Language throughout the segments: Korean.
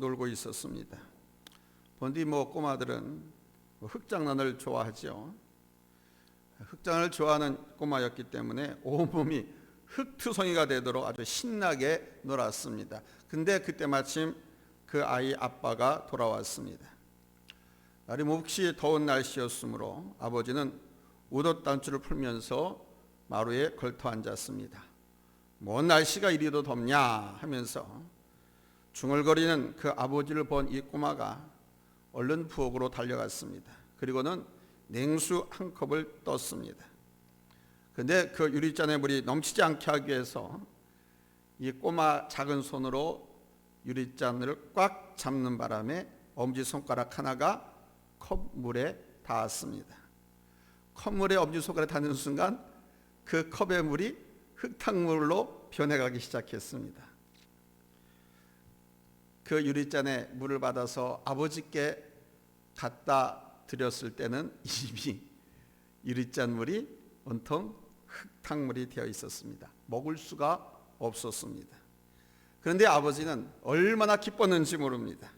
놀고 있었습니다. 본디 뭐 꼬마들은 뭐 흙장난을 좋아하죠. 흙장을 좋아하는 꼬마였기 때문에 온몸이 흙투성이가 되도록 아주 신나게 놀았습니다. 근데 그때 마침 그 아이 아빠가 돌아왔습니다. 날이 몹시 더운 날씨였으므로 아버지는 우도 단추를 풀면서 마루에 걸터 앉았습니다. 뭔 날씨가 이리도 덥냐 하면서 중얼거리는 그 아버지를 본 이 꼬마가 얼른 부엌으로 달려갔습니다. 그리고는 냉수 한 컵을 떴습니다. 근데 그 유리잔에 물이 넘치지 않게 하기 위해서 이 꼬마 작은 손으로 유리잔을 꽉 잡는 바람에 엄지 손가락 하나가 컵물에 닿았습니다. 컵물에 엄지 손가락에 닿는 순간 그 컵의 물이 흙탕물로 변해가기 시작했습니다. 그 유리잔에 물을 받아서 아버지께 갖다 드렸을 때는 이미 유리잔 물이 온통 흙탕물이 되어 있었습니다. 먹을 수가 없었습니다. 그런데 아버지는 얼마나 기뻤는지 모릅니다.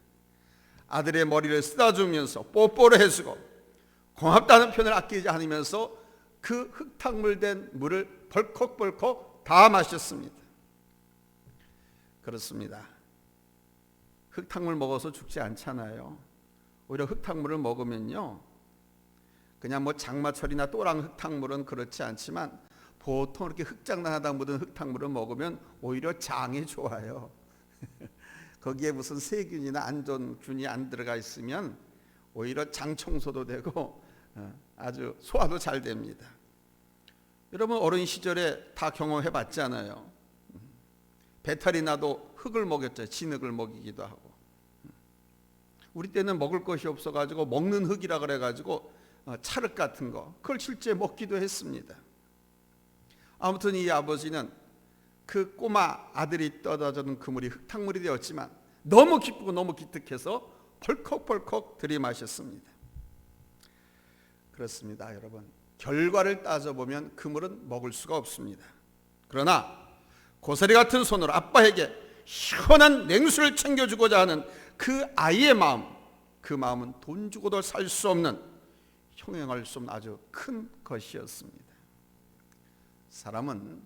아들의 머리를 쓰다주면서 뽀뽀를 해주고 고맙다는 표현을 아끼지 않으면서 그 흙탕물 된 물을 벌컥벌컥 다 마셨습니다. 그렇습니다. 흙탕물 먹어서 죽지 않잖아요. 오히려 흙탕물을 먹으면요. 그냥 뭐 장마철이나 또랑 흙탕물은 그렇지 않지만 보통 이렇게 흙장난하다 묻은 흙탕물을 먹으면 오히려 장이 좋아요. 거기에 무슨 세균이나 안 좋은 균이 안 들어가 있으면 오히려 장 청소도 되고 어, 아주 소화도 잘 됩니다. 여러분 어린 시절에 다 경험해 봤잖아요. 배탈이 나도 흙을 먹였죠. 진흙을 먹이기도 하고. 우리 때는 먹을 것이 없어 가지고 먹는 흙이라 그래 가지고 어, 찰흙 같은 거 그걸 실제 먹기도 했습니다. 아무튼 이 아버지는 그 꼬마 아들이 떠다주는 그물이 흙탕물이 되었지만 너무 기쁘고 너무 기특해서 벌컥벌컥 들이마셨습니다. 그렇습니다, 여러분. 결과를 따져보면 그물은 먹을 수가 없습니다. 그러나 고사리 같은 손으로 아빠에게 시원한 냉수를 챙겨주고자 하는 그 아이의 마음, 그 마음은 돈 주고도 살 수 없는 형용할 수 없는 아주 큰 것이었습니다. 사람은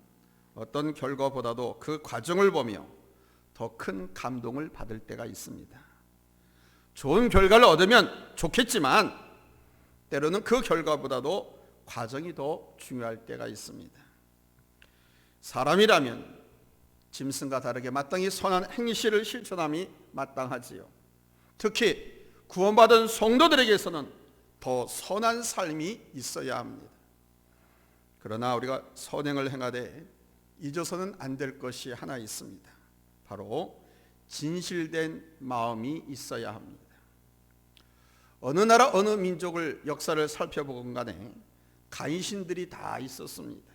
어떤 결과보다도 그 과정을 보며 더 큰 감동을 받을 때가 있습니다. 좋은 결과를 얻으면 좋겠지만 때로는 그 결과보다도 과정이 더 중요할 때가 있습니다. 사람이라면 짐승과 다르게 마땅히 선한 행실을 실천함이 마땅하지요. 특히 구원받은 성도들에게서는 더 선한 삶이 있어야 합니다. 그러나 우리가 선행을 행하되 잊어서는 안 될 것이 하나 있습니다. 바로 진실된 마음이 있어야 합니다. 어느 나라 어느 민족을 역사를 살펴보건 간에 간신들이 다 있었습니다.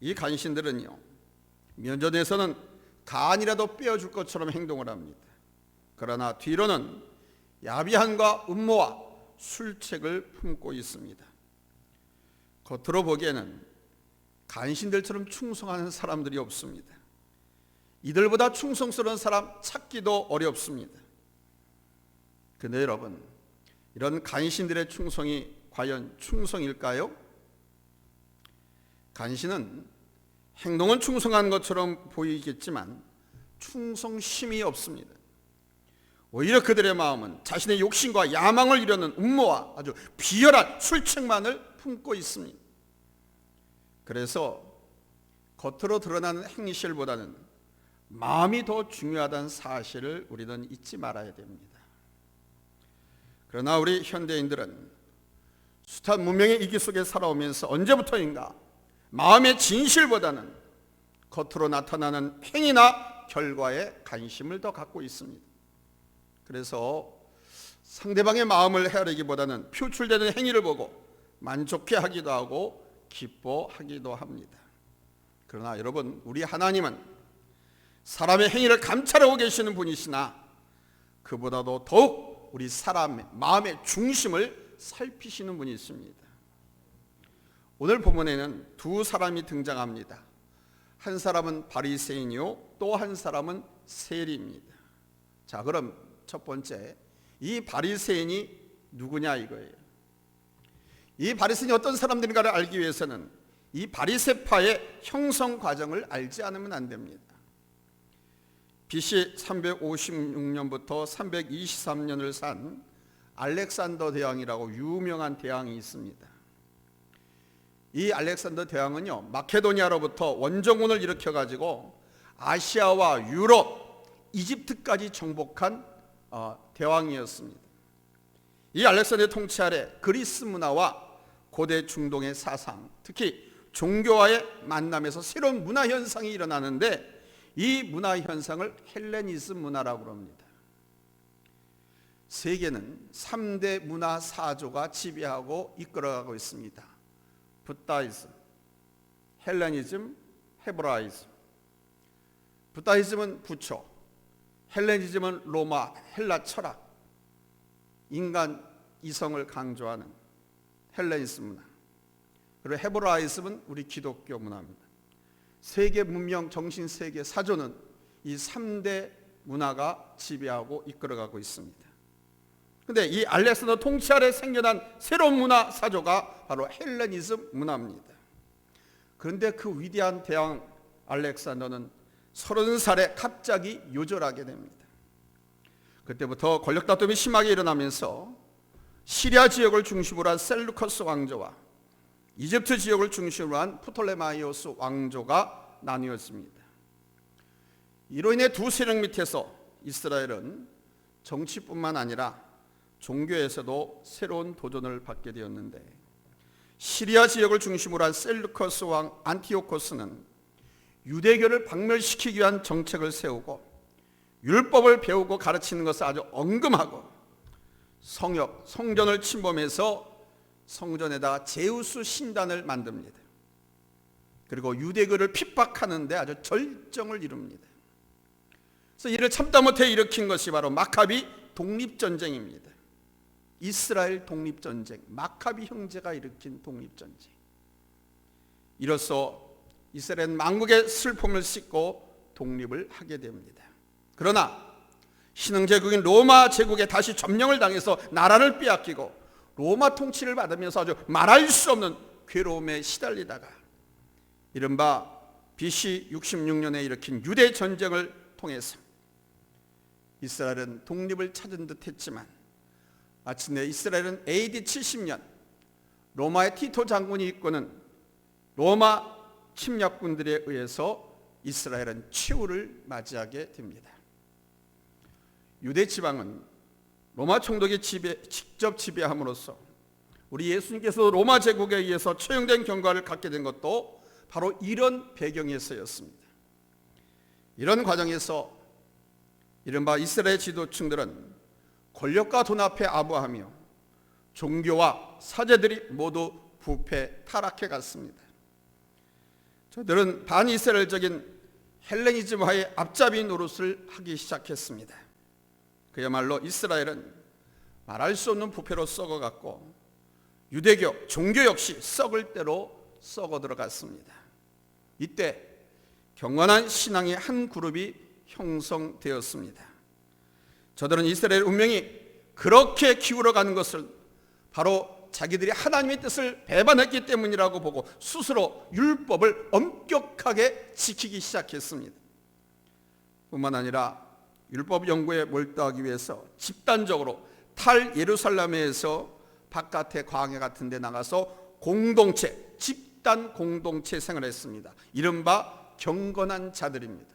이 간신들은요. 면전에서는 간이라도 빼어줄 것처럼 행동을 합니다. 그러나 뒤로는 야비함과 음모와 술책을 품고 있습니다. 겉으로 보기에는 간신들처럼 충성하는 사람들이 없습니다. 이들보다 충성스러운 사람 찾기도 어렵습니다. 근데 여러분, 이런 간신들의 충성이 과연 충성일까요? 간신은 행동은 충성한 것처럼 보이겠지만 충성심이 없습니다. 오히려 그들의 마음은 자신의 욕심과 야망을 이루는 음모와 아주 비열한 술책만을 품고 있습니다. 그래서 겉으로 드러나는 행실보다는 마음이 더 중요하다는 사실을 우리는 잊지 말아야 됩니다. 그러나 우리 현대인들은 숱한 문명의 이기 속에 살아오면서 언제부터인가 마음의 진실보다는 겉으로 나타나는 행위나 결과에 관심을 더 갖고 있습니다. 그래서 상대방의 마음을 헤아리기보다는 표출되는 행위를 보고 만족해 하기도 하고 기뻐하기도 합니다. 그러나 여러분, 우리 하나님은 사람의 행위를 감찰하고 계시는 분이시나 그보다도 더욱 우리 사람의 마음의 중심을 살피시는 분이 있습니다. 오늘 본문에는 두 사람이 등장합니다. 한 사람은 바리새인이요 또 한 사람은 세리입니다. 자, 그럼 첫 번째 이 바리새인이 누구냐 이거예요. 이 바리새인이 어떤 사람들인가를 알기 위해서는 이 바리새파의 형성 과정을 알지 않으면 안 됩니다. BC 356년부터 323년을 산 알렉산더 대왕이라고 유명한 대왕이 있습니다. 이 알렉산더 대왕은요 마케도니아로부터 원정군을 일으켜 가지고 아시아와 유럽, 이집트까지 정복한 어, 대왕이었습니다. 이 알렉산더의 통치 아래 그리스 문화와 고대 중동의 사상, 특히 종교와의 만남에서 새로운 문화 현상이 일어나는데 이 문화 현상을 헬레니즘 문화라고 합니다. 세계는 3대 문화 사조가 지배하고 이끌어가고 있습니다. 부다이즘, 헬레니즘, 헤브라이즘. 부다이즘은 부처, 헬레니즘은 로마, 헬라 철학, 인간 이성을 강조하는 헬레니즘 문화. 그리고 헤브라이즘은 우리 기독교 문화입니다. 세계 문명 정신 세계 사조는 이 3대 문화가 지배하고 이끌어가고 있습니다. 근데 이 알렉산더 통치 아래 생겨난 새로운 문화 사조가 바로 헬레니즘 문화입니다. 그런데 그 위대한 대왕 알렉산더는 서른 살에 갑자기 요절하게 됩니다. 그때부터 권력 다툼이 심하게 일어나면서 시리아 지역을 중심으로 한 셀루커스 왕조와 이집트 지역을 중심으로 한 프톨레마이오스 왕조가 나뉘었습니다. 이로 인해 두 세력 밑에서 이스라엘은 정치뿐만 아니라 종교에서도 새로운 도전을 받게 되었는데 시리아 지역을 중심으로 한 셀루커스 왕 안티오코스는 유대교를 박멸시키기 위한 정책을 세우고 율법을 배우고 가르치는 것을 아주 언금하고 성역, 성전을 침범해서 성전에다가 제우스 신단을 만듭니다. 그리고 유대교를 핍박하는데 아주 절정을 이룹니다. 그래서 이를 참다 못해 일으킨 것이 바로 마카비 독립전쟁입니다. 이스라엘 독립전쟁, 마카비 형제가 일으킨 독립전쟁. 이로써 이스라엘은 망국의 슬픔을 씻고 독립을 하게 됩니다. 그러나 신흥 제국인 로마 제국에 다시 점령을 당해서 나라를 빼앗기고 로마 통치를 받으면서 아주 말할 수 없는 괴로움에 시달리다가 이른바 BC 66년에 일으킨 유대 전쟁을 통해서 이스라엘은 독립을 찾은 듯 했지만 마침내 이스라엘은 AD 70년 로마의 티토 장군이 이끄는 로마 침략군들에 의해서 이스라엘은 최후를 맞이하게 됩니다. 유대 지방은 로마 총독이 지배, 직접 지배함으로써 우리 예수님께서 로마 제국에 의해서 처형된 경과를 갖게 된 것도 바로 이런 배경에서였습니다. 이런 과정에서 이른바 이스라엘 지도층들은 권력과 돈 앞에 아부하며 종교와 사제들이 모두 부패 타락해 갔습니다. 저들은 반이스라엘적인 헬레니즘화의 앞잡이 노릇을 하기 시작했습니다. 그야말로 이스라엘은 말할 수 없는 부패로 썩어갔고 유대교, 종교 역시 썩을 대로 썩어 들어갔습니다. 이때 경건한 신앙의 한 그룹이 형성되었습니다. 저들은 이스라엘 운명이 그렇게 기울어 가는 것을 바로 자기들이 하나님의 뜻을 배반했기 때문이라고 보고 스스로 율법을 엄격하게 지키기 시작했습니다. 뿐만 아니라 율법 연구에 몰두하기 위해서 집단적으로 탈 예루살렘에서 바깥의 광야 같은 데 나가서 공동체, 집단 공동체 생활을 했습니다. 이른바 경건한 자들입니다.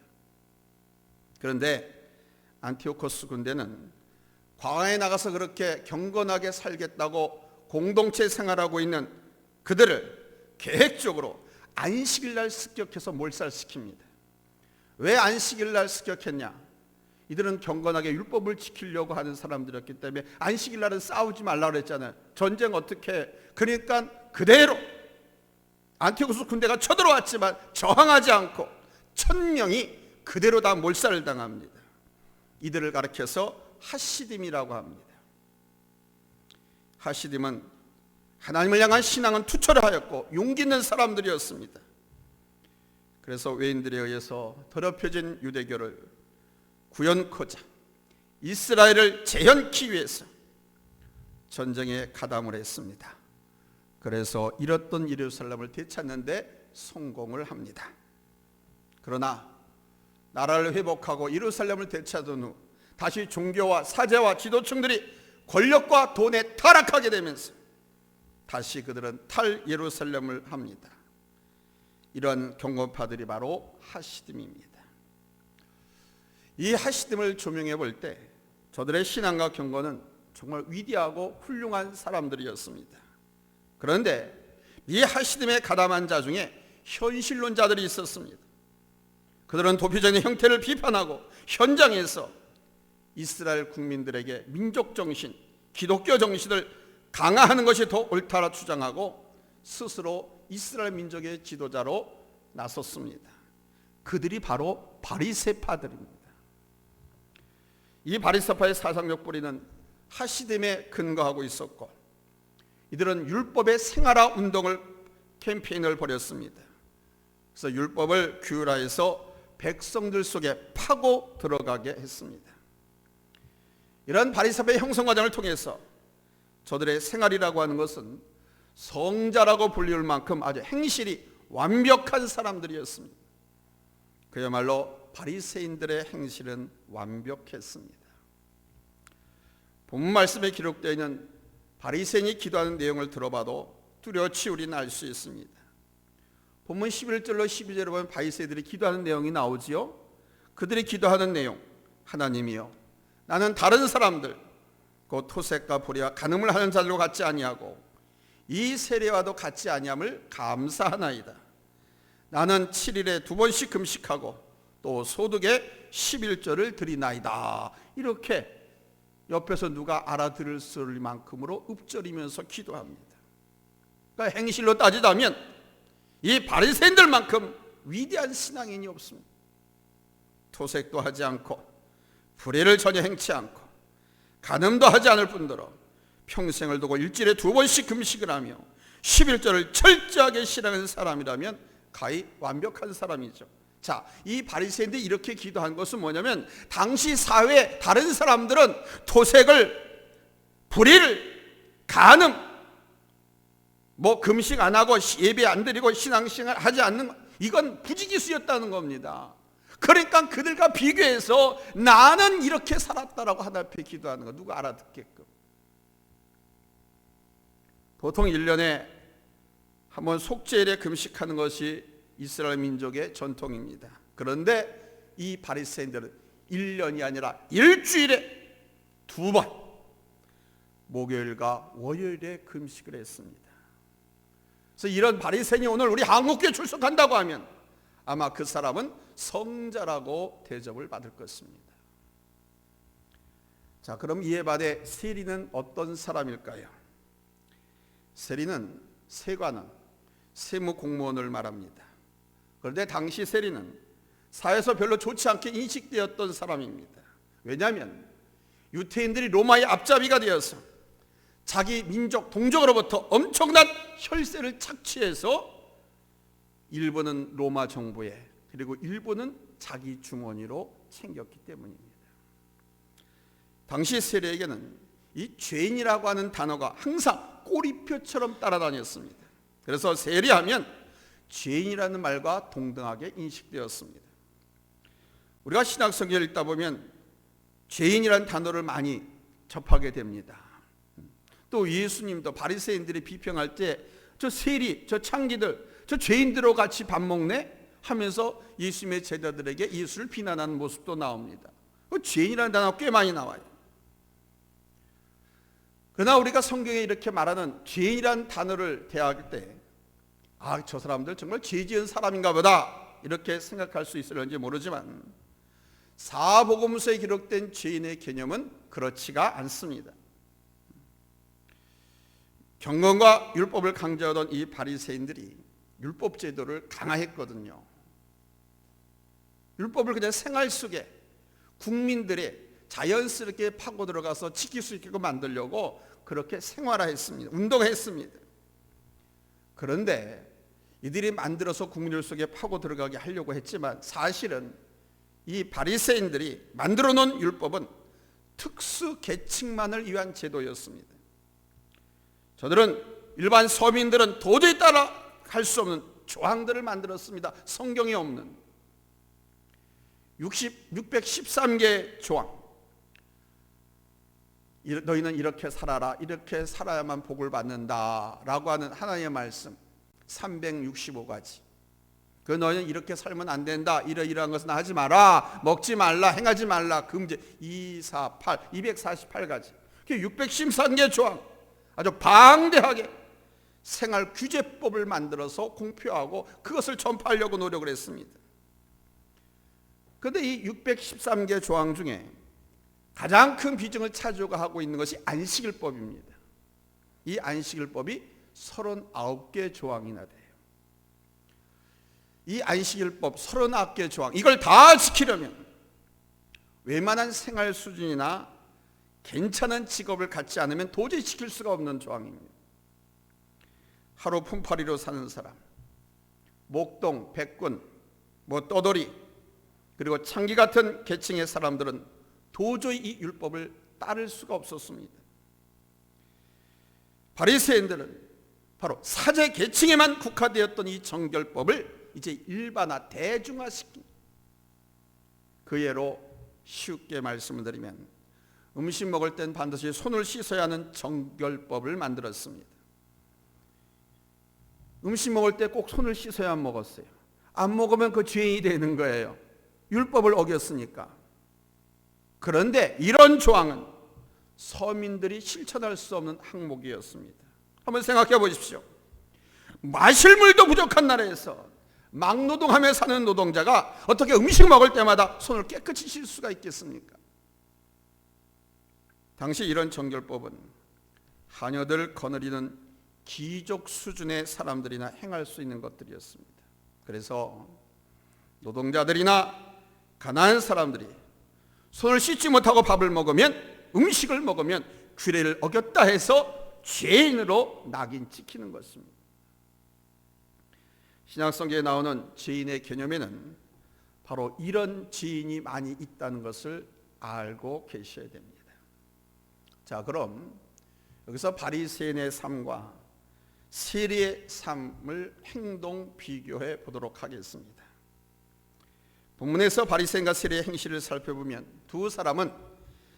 그런데 안티오코스 군대는 광야에 나가서 그렇게 경건하게 살겠다고 공동체 생활하고 있는 그들을 계획적으로 안식일 날 습격해서 몰살시킵니다. 왜 안식일 날 습격했냐? 이들은 경건하게 율법을 지키려고 하는 사람들이었기 때문에 안식일 날은 싸우지 말라 그랬잖아요. 전쟁 어떻게? 그러니까 그대로 안티오코스 군대가 쳐들어왔지만 저항하지 않고 천 명이 그대로 다 몰살을 당합니다. 이들을 가리켜서 하시딤이라고 합니다. 하시딤은 하나님을 향한 신앙은 투철을 하였고 용기 있는 사람들이었습니다. 그래서 외인들에 의해서 더럽혀진 유대교를 구현코자 이스라엘을 재현키 위해서 전쟁에 가담을 했습니다. 그래서 잃었던 예루살렘을 되찾는데 성공을 합니다. 그러나 나라를 회복하고 예루살렘을 되찾은 후 다시 종교와 사제와 지도층들이 권력과 돈에 타락하게 되면서 다시 그들은 탈 예루살렘을 합니다. 이런 경고파들이 바로 하시즘입니다. 이 하시즘을 조명해 볼 때 저들의 신앙과 경건은 정말 위대하고 훌륭한 사람들이었습니다. 그런데 이 하시즘에 가담한 자 중에 현실론자들이 있었습니다. 그들은 도피적인 형태를 비판하고 현장에서 이스라엘 국민들에게 민족 정신, 기독교 정신을 강화하는 것이 더 옳다라 주장하고 스스로 이스라엘 민족의 지도자로 나섰습니다. 그들이 바로 바리새파들입니다. 이 바리새파의 사상적 뿌리는 하시됨에 근거하고 있었고 이들은 율법의 생활화 운동을 캠페인을 벌였습니다. 그래서 율법을 규율화해서 백성들 속에 파고 들어가게 했습니다. 이런 바리새파의 형성 과정을 통해서 저들의 생활이라고 하는 것은 성자라고 불리울 만큼 아주 행실이 완벽한 사람들이었습니다. 그야말로 바리새인들의 행실은 완벽했습니다. 본 말씀에 기록되어 있는 바리새인이 기도하는 내용을 들어봐도 뚜렷이 우리는 알 수 있습니다. 본문 11절로 12절에 보면 바리새인들이 기도하는 내용이 나오지요. 그들이 기도하는 내용 하나님이요 나는 다른 사람들 곧 토색과 불의와 간음을 하는 자들과 같지 아니하고 이 세례와도 같지 아니함을 감사하나이다. 나는 7일에 두 번씩 금식하고 또 소득에 11절을 드리나이다. 이렇게 옆에서 누가 알아들을 수 있을 만큼으로 읊조리면서 기도합니다. 그러니까 행실로 따지자면 이 바리새인들만큼 위대한 신앙인이 없습니다. 토색도 하지 않고 불의를 전혀 행치 않고 간음도 하지 않을 뿐더러 평생을 두고 일주일에 두 번씩 금식을 하며 11절을 철저하게 실행하는 사람이라면 가히 완벽한 사람이죠. 자, 이 바리새인들이 이렇게 기도한 것은 뭐냐면 당시 사회 다른 사람들은 토색을 불의를 간음 뭐 금식 안 하고 예배 안 드리고 신앙생활 하지 않는 이건 부지기수였다는 겁니다. 그러니까 그들과 비교해서 나는 이렇게 살았다라고 하나 앞에 기도하는 거 누가 알아듣게끔. 보통 1년에 한 번 속죄일에 금식하는 것이 이스라엘 민족의 전통입니다. 그런데 이 바리새인들은 1년이 아니라 일주일에 두 번 목요일과 월요일에 금식을 했습니다. 그래서 이런 바리새인이 오늘 우리 한국교회 출석한다고 하면 아마 그 사람은 성자라고 대접을 받을 것입니다. 자, 그럼 이에 반해 세리는 어떤 사람일까요? 세리는 세관은 세무 공무원을 말합니다. 그런데 당시 세리는 사회에서 별로 좋지 않게 인식되었던 사람입니다. 왜냐하면 유태인들이 로마의 앞잡이가 되어서 자기 민족 동족으로부터 엄청난 혈세를 착취해서 일본은 로마 정부에 그리고 일본은 자기 주머니로 챙겼기 때문입니다. 당시 세례에게는 이 죄인이라고 하는 단어가 항상 꼬리표처럼 따라다녔습니다. 그래서 세례하면 죄인이라는 말과 동등하게 인식되었습니다. 우리가 신학 성경을 읽다 보면 죄인이라는 단어를 많이 접하게 됩니다. 또 예수님도 바리새인들이 비평할 때 저 세리, 저 창기들, 저 죄인들과 같이 밥 먹네 하면서 예수님의 제자들에게 예수를 비난하는 모습도 나옵니다. 그 죄인이라는 단어 꽤 많이 나와요. 그러나 우리가 성경에 이렇게 말하는 죄인이라는 단어를 대할 때, 아, 저 사람들 정말 죄 지은 사람인가 보다. 이렇게 생각할 수 있을런지 모르지만, 사복음서에 기록된 죄인의 개념은 그렇지가 않습니다. 경건과 율법을 강조하던 이 바리새인들이 율법 제도를 강화했거든요. 율법을 그냥 생활 속에 국민들의 자연스럽게 파고 들어가서 지킬 수 있게끔 만들려고 그렇게 생활화했습니다. 운동했습니다. 그런데 이들이 만들어서 국민들 속에 파고 들어가게 하려고 했지만 사실은 이 바리새인들이 만들어 놓은 율법은 특수 계층만을 위한 제도였습니다. 저들은 일반 서민들은 도저히 따라갈 수 없는 조항들을 만들었습니다. 성경에 없는 60, 613개 조항. 이- 너희는 이렇게 살아라. 이렇게 살아야만 복을 받는다 라고 하는 하나님의 말씀 365가지. 그 너희는 이렇게 살면 안 된다. 이러이러한 것은 하지 마라. 먹지 말라. 행하지 말라. 금지. 2, 4, 8, 248가지. 613개 조항. 아주 방대하게 생활 규제법을 만들어서 공표하고 그것을 전파하려고 노력을 했습니다. 그런데 이 613개 조항 중에 가장 큰 비중을 차지하고 하고 있는 것이 안식일법입니다. 이 안식일법이 39개 조항이나 돼요. 이 안식일법 39개 조항 이걸 다 지키려면 웬만한 생활 수준이나 괜찮은 직업을 갖지 않으면 도저히 지킬 수가 없는 조항입니다. 하루 품팔이로 사는 사람, 목동, 백군, 뭐 떠돌이 그리고 창기 같은 계층의 사람들은 도저히 이 율법을 따를 수가 없었습니다. 바리새인들은 바로 사제 계층에만 국화되었던 이 정결법을 이제 일반화 대중화시킨 그 예로 쉽게 말씀을 드리면 음식 먹을 땐 반드시 손을 씻어야 하는 정결법을 만들었습니다. 음식 먹을 때 꼭 손을 씻어야 먹었어요. 안 먹으면 그 죄인이 되는 거예요. 율법을 어겼으니까. 그런데 이런 조항은 서민들이 실천할 수 없는 항목이었습니다. 한번 생각해 보십시오. 마실 물도 부족한 나라에서 막노동하며 사는 노동자가 어떻게 음식 먹을 때마다 손을 깨끗이 씻을 수가 있겠습니까? 당시 이런 정결법은 하녀들 거느리는 귀족 수준의 사람들이나 행할 수 있는 것들이었습니다. 그래서 노동자들이나 가난한 사람들이 손을 씻지 못하고 밥을 먹으면 음식을 먹으면 규례를 어겼다 해서 죄인으로 낙인 찍히는 것입니다. 신약성경에 나오는 죄인의 개념에는 바로 이런 죄인이 많이 있다는 것을 알고 계셔야 됩니다. 자, 그럼 여기서 바리새인의 삶과 세리의 삶을 행동 비교해 보도록 하겠습니다. 본문에서 바리새인과 세리의 행실을 살펴보면 두 사람은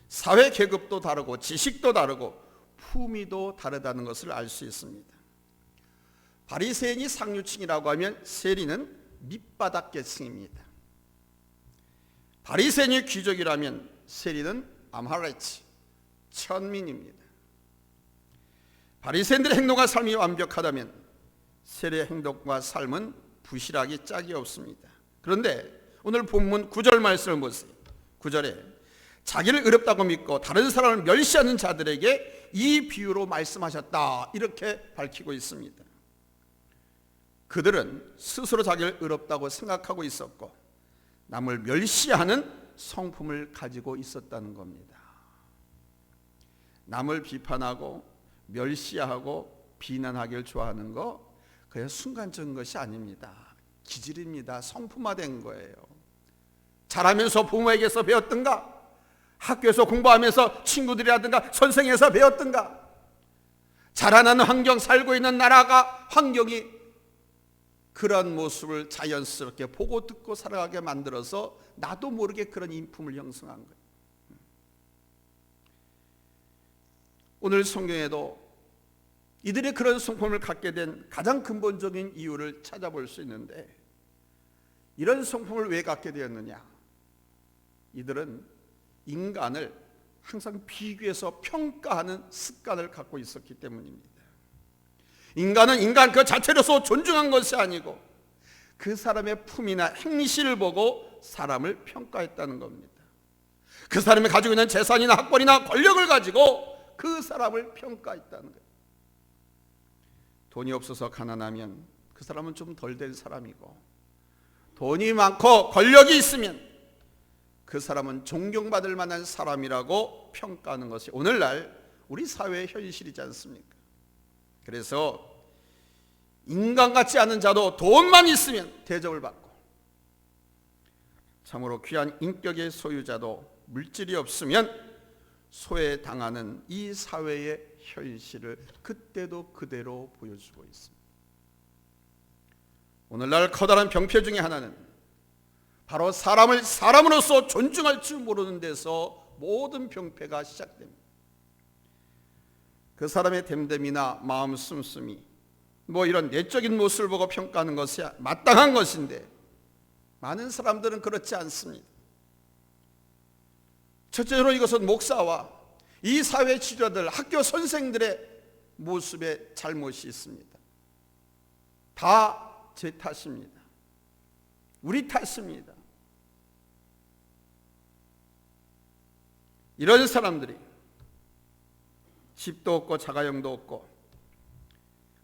사회 계급도 다르고 지식도 다르고 품위도 다르다는 것을 알 수 있습니다. 바리새인이 상류층이라고 하면 세리는 밑바닥 계층입니다. 바리새인이 귀족이라면 세리는 암하레치 천민입니다. 바리새인들의 행동과 삶이 완벽하다면 세리의 행동과 삶은 부실하기 짝이 없습니다. 그런데 오늘 본문 9절 말씀을 보세요. 9절에 자기를 의롭다고 믿고 다른 사람을 멸시하는 자들에게 이 비유로 말씀하셨다. 이렇게 밝히고 있습니다. 그들은 스스로 자기를 의롭다고 생각하고 있었고 남을 멸시하는 성품을 가지고 있었다는 겁니다. 남을 비판하고 멸시하고 비난하기를 좋아하는 거 그냥 순간적인 것이 아닙니다. 기질입니다. 성품화된 거예요. 자라면서 부모에게서 배웠던가 학교에서 공부하면서 친구들이라든가 선생에서 배웠던가 자라나는 환경 살고 있는 나라가 환경이 그런 모습을 자연스럽게 보고 듣고 살아가게 만들어서 나도 모르게 그런 인품을 형성한 거예요. 오늘 성경에도 이들이 그런 성품을 갖게 된 가장 근본적인 이유를 찾아볼 수 있는데 이런 성품을 왜 갖게 되었느냐? 이들은 인간을 항상 비교해서 평가하는 습관을 갖고 있었기 때문입니다. 인간은 인간 그 자체로서 존중한 것이 아니고 그 사람의 품이나 행실을 보고 사람을 평가했다는 겁니다. 그 사람이 가지고 있는 재산이나 학벌이나 권력을 가지고 그 사람을 평가했다는 거예요. 돈이 없어서 가난하면 그 사람은 좀 덜 된 사람이고 돈이 많고 권력이 있으면 그 사람은 존경받을 만한 사람이라고 평가하는 것이 오늘날 우리 사회의 현실이지 않습니까? 그래서 인간 같지 않은 자도 돈만 있으면 대접을 받고 참으로 귀한 인격의 소유자도 물질이 없으면 소외당하는 이 사회의 현실을 그때도 그대로 보여주고 있습니다. 오늘날 커다란 병폐 중에 하나는 바로 사람을 사람으로서 존중할 줄 모르는 데서 모든 병폐가 시작됩니다. 그 사람의 됨됨이나 마음 씀씀이 뭐 이런 내적인 모습을 보고 평가하는 것이 마땅한 것인데 많은 사람들은 그렇지 않습니다. 첫째로 이것은 목사와 이 사회 지도자들, 학교 선생들의 모습에 잘못이 있습니다. 다 제 탓입니다. 우리 탓입니다. 이런 사람들이 집도 없고 자가용도 없고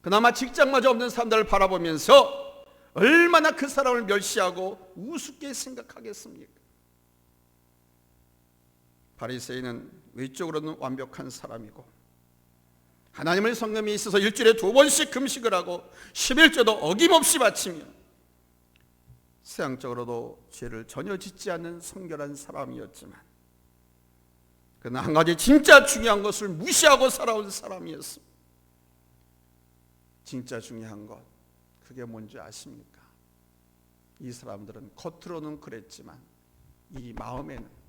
그나마 직장마저 없는 사람들을 바라보면서 얼마나 그 사람을 멸시하고 우습게 생각하겠습니까? 바리새인은 외적으로는 완벽한 사람이고 하나님을 성금이 있어서 일주일에 두 번씩 금식을 하고 11조도 어김없이 바치며 세상적으로도 죄를 전혀 짓지 않는 성결한 사람이었지만 그러나 한 가지 진짜 중요한 것을 무시하고 살아온 사람이었습니다. 진짜 중요한 것 그게 뭔지 아십니까? 이 사람들은 겉으로는 그랬지만 이 마음에는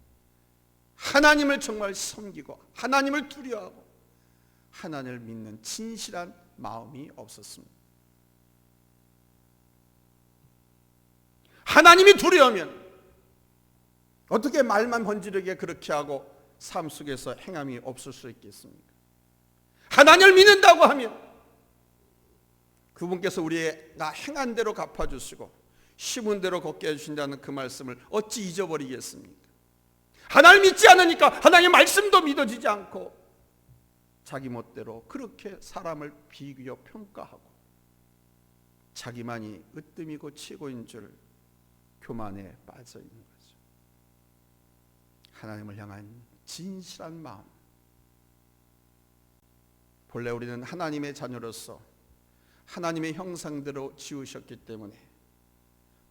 하나님을 정말 섬기고 하나님을 두려워하고 하나님을 믿는 진실한 마음이 없었습니다. 하나님이 두려우면 어떻게 말만 번지르게 그렇게 하고 삶 속에서 행함이 없을 수 있겠습니까? 하나님을 믿는다고 하면 그분께서 우리가 행한 대로 갚아주시고 심은 대로 걷게 해주신다는 그 말씀을 어찌 잊어버리겠습니까? 하나님 믿지 않으니까 하나님의 말씀도 믿어지지 않고 자기 멋대로 그렇게 사람을 비교 평가하고 자기만이 으뜸이고 최고인 줄 교만에 빠져 있는 거죠. 하나님을 향한 진실한 마음. 본래 우리는 하나님의 자녀로서 하나님의 형상대로 지으셨기 때문에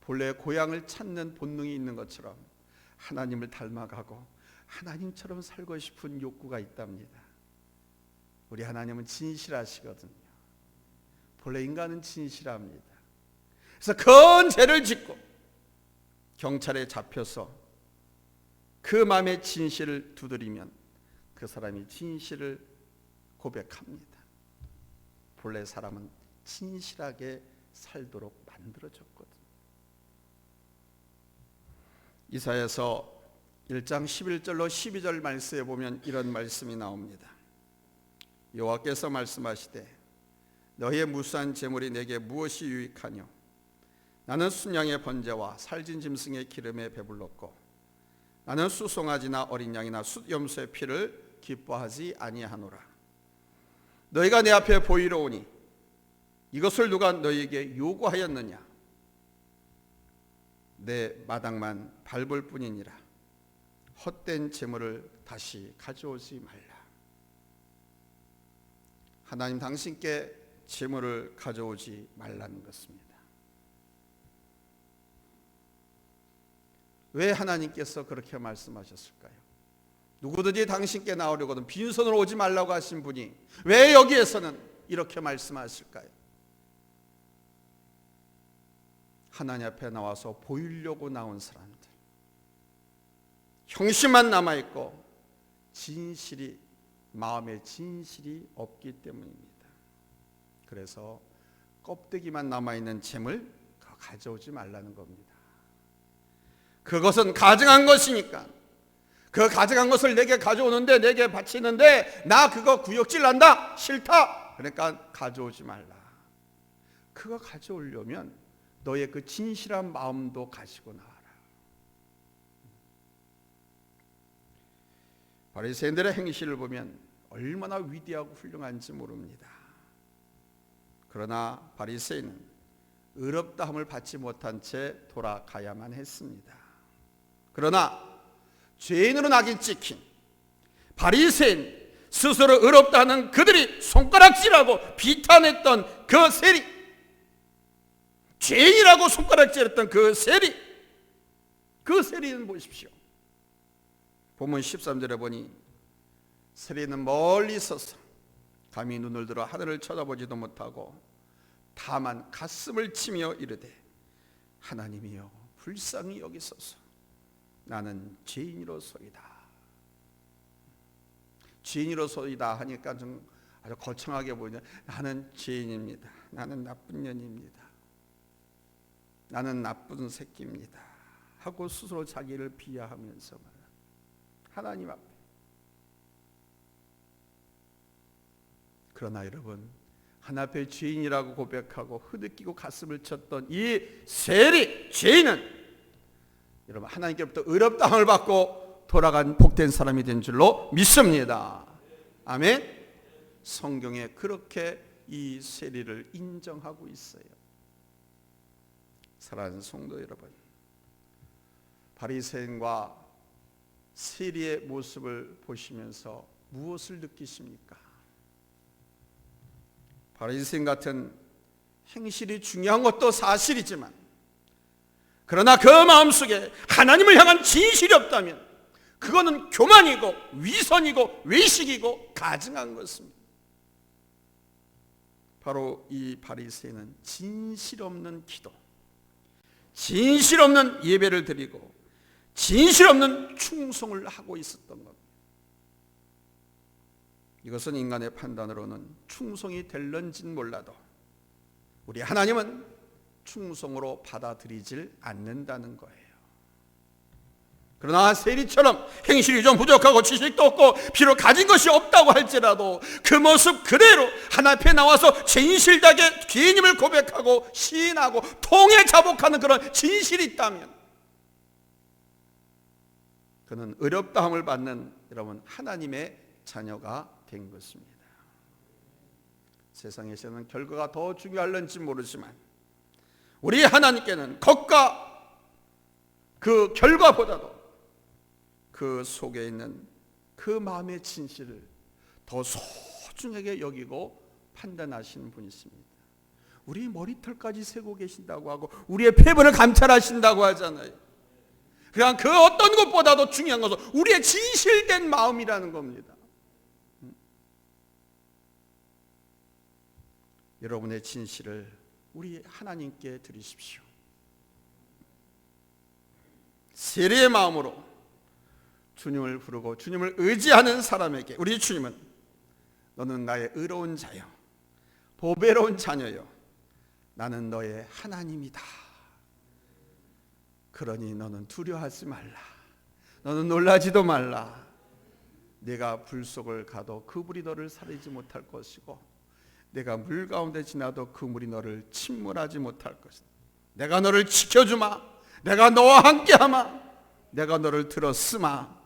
본래 고향을 찾는 본능이 있는 것처럼 하나님을 닮아가고 하나님처럼 살고 싶은 욕구가 있답니다. 우리 하나님은 진실하시거든요. 본래 인간은 진실합니다. 그래서 큰 죄를 짓고 경찰에 잡혀서 그 마음의 진실을 두드리면 그 사람이 진실을 고백합니다. 본래 사람은 진실하게 살도록 만들어졌거든. 이사에서 1장 11절로 12절 말씀에 보면 이런 말씀이 나옵니다. 여호와께서 말씀하시되 너희의 무수한 재물이 내게 무엇이 유익하뇨? 나는 순양의 번제와 살진 짐승의 기름에 배불렀고 나는 수송아지나 어린 양이나 숫염소의 피를 기뻐하지 아니하노라. 너희가 내 앞에 보이러 오니 이것을 누가 너희에게 요구하였느냐 내 마당만 밟을 뿐이니라 헛된 재물을 다시 가져오지 말라 하나님 당신께 재물을 가져오지 말라는 것입니다. 왜 하나님께서 그렇게 말씀하셨을까요? 누구든지 당신께 나오려거든 빈손으로 오지 말라고 하신 분이 왜 여기에서는 이렇게 말씀하실까요? 하나님 앞에 나와서 보이려고 나온 사람들 형식만 남아 있고 진실이 마음의 진실이 없기 때문입니다. 그래서 껍데기만 남아 있는 재물 가져오지 말라는 겁니다. 그것은 가증한 것이니까 그 가증한 것을 내게 가져오는데 내게 바치는데 나 그거 구역질 난다 싫다 그러니까 가져오지 말라. 그거 가져오려면 너의 그 진실한 마음도 가지고 나와라. 바리새인들의 행실을 보면 얼마나 위대하고 훌륭한지 모릅니다. 그러나 바리새인은 의롭다함을 받지 못한 채 돌아가야만 했습니다. 그러나 죄인으로 낙인 찍힌 바리새인 스스로 의롭다는 그들이 손가락질하고 비탄했던 그 세리 죄인이라고 손가락질했던 그 세리 그 세리는 보십시오. 본문 13절에 보니 세리는 멀리 서서 감히 눈을 들어 하늘을 쳐다보지도 못하고 다만 가슴을 치며 이르되 하나님이여 불쌍히 여기소서. 나는 죄인이로소이다. 죄인이로소이다 하니까 좀 아주 거창하게 보이냐 나는 죄인입니다. 나는 나쁜 년입니다 나는 나쁜 새끼입니다 하고 스스로 자기를 비하하면서. 하나님 앞에 그러나 여러분 하나 앞에 죄인이라고 고백하고 흐느끼고 가슴을 쳤던 이 세리 죄인은 여러분 하나님께로부터 의롭다함을 받고 돌아간 복된 사람이 된 줄로 믿습니다. 아멘. 성경에 그렇게 이 세리를 인정하고 있어요. 사랑하는 성도 여러분, 바리새인과 세리의 모습을 보시면서 무엇을 느끼십니까? 바리새인 같은 행실이 중요한 것도 사실이지만 그러나 그 마음속에 하나님을 향한 진실이 없다면 그거는 교만이고 위선이고 외식이고 가증한 것입니다. 바로 이 바리새인은 진실 없는 기도, 진실 없는 예배를 드리고 진실 없는 충성을 하고 있었던 것. 이것은 인간의 판단으로는 충성이 될런진 몰라도 우리 하나님은 충성으로 받아들이질 않는다는 거예요. 그러나 세리처럼 행실이 좀 부족하고 지식도 없고 비록 가진 것이 없다고 할지라도 그 모습 그대로 하나 앞에 나와서 진실되게 주님을 고백하고 시인하고 통에 자복하는 그런 진실이 있다면 그는 의롭다함을 받는 여러분 하나님의 자녀가 된 것입니다. 세상에서는 결과가 더 중요할런지 모르지만 우리 하나님께는 것과 그 결과보다도 그 속에 있는 그 마음의 진실을 더 소중하게 여기고 판단하시는 분이십니다. 우리 머리털까지 세고 계신다고 하고 우리의 폐부를 감찰하신다고 하잖아요. 그냥 그 어떤 것보다도 중요한 것은 우리의 진실된 마음이라는 겁니다. 음. 여러분의 진실을 우리 하나님께 드리십시오. 세례의 마음으로 주님을 부르고 주님을 의지하는 사람에게 우리 주님은 너는 나의 의로운 자요 보배로운 자녀요 나는 너의 하나님이다. 그러니 너는 두려워하지 말라. 너는 놀라지도 말라. 내가 불 속을 가도 그 불이 너를 사르지 못할 것이고 내가 물 가운데 지나도 그 물이 너를 침몰하지 못할 것이다. 내가 너를 지켜주마. 내가 너와 함께하마. 내가 너를 들었으마.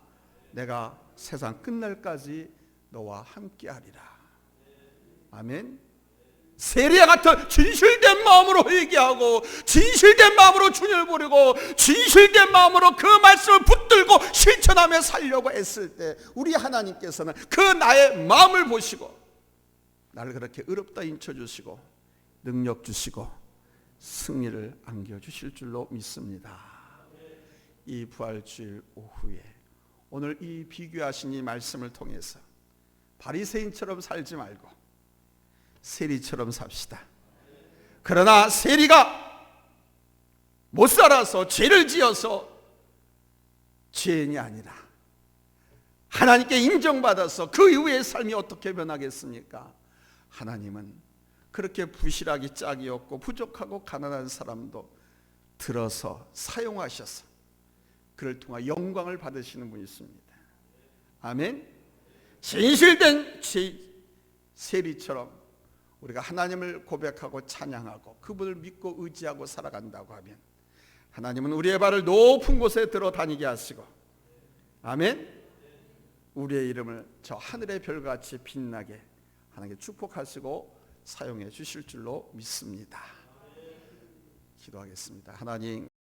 내가 세상 끝날까지 너와 함께하리라. 아멘. 세리와 같은 진실된 마음으로 회개하고 진실된 마음으로 주님을 부르고 진실된 마음으로 그 말씀을 붙들고 실천하며 살려고 했을 때 우리 하나님께서는 그 나의 마음을 보시고 나를 그렇게 의롭다 인쳐 주시고 능력 주시고 승리를 안겨 주실 줄로 믿습니다. 이 부활주일 오후에 오늘 이 비교하신 이 말씀을 통해서 바리새인처럼 살지 말고 세리처럼 삽시다. 그러나 세리가 못 살아서 죄를 지어서 죄인이 아니라 하나님께 인정받아서 그 이후의 삶이 어떻게 변하겠습니까? 하나님은 그렇게 부실하기 짝이 없고 부족하고 가난한 사람도 들어서 사용하셔서 그를 통해 영광을 받으시는 분이 있습니다. 아멘. 진실된 세리처럼 우리가 하나님을 고백하고 찬양하고 그분을 믿고 의지하고 살아간다고 하면 하나님은 우리의 발을 높은 곳에 들어 다니게 하시고 아멘. 우리의 이름을 저 하늘의 별같이 빛나게 하나님께 축복하시고 사용해 주실 줄로 믿습니다. 기도하겠습니다. 하나님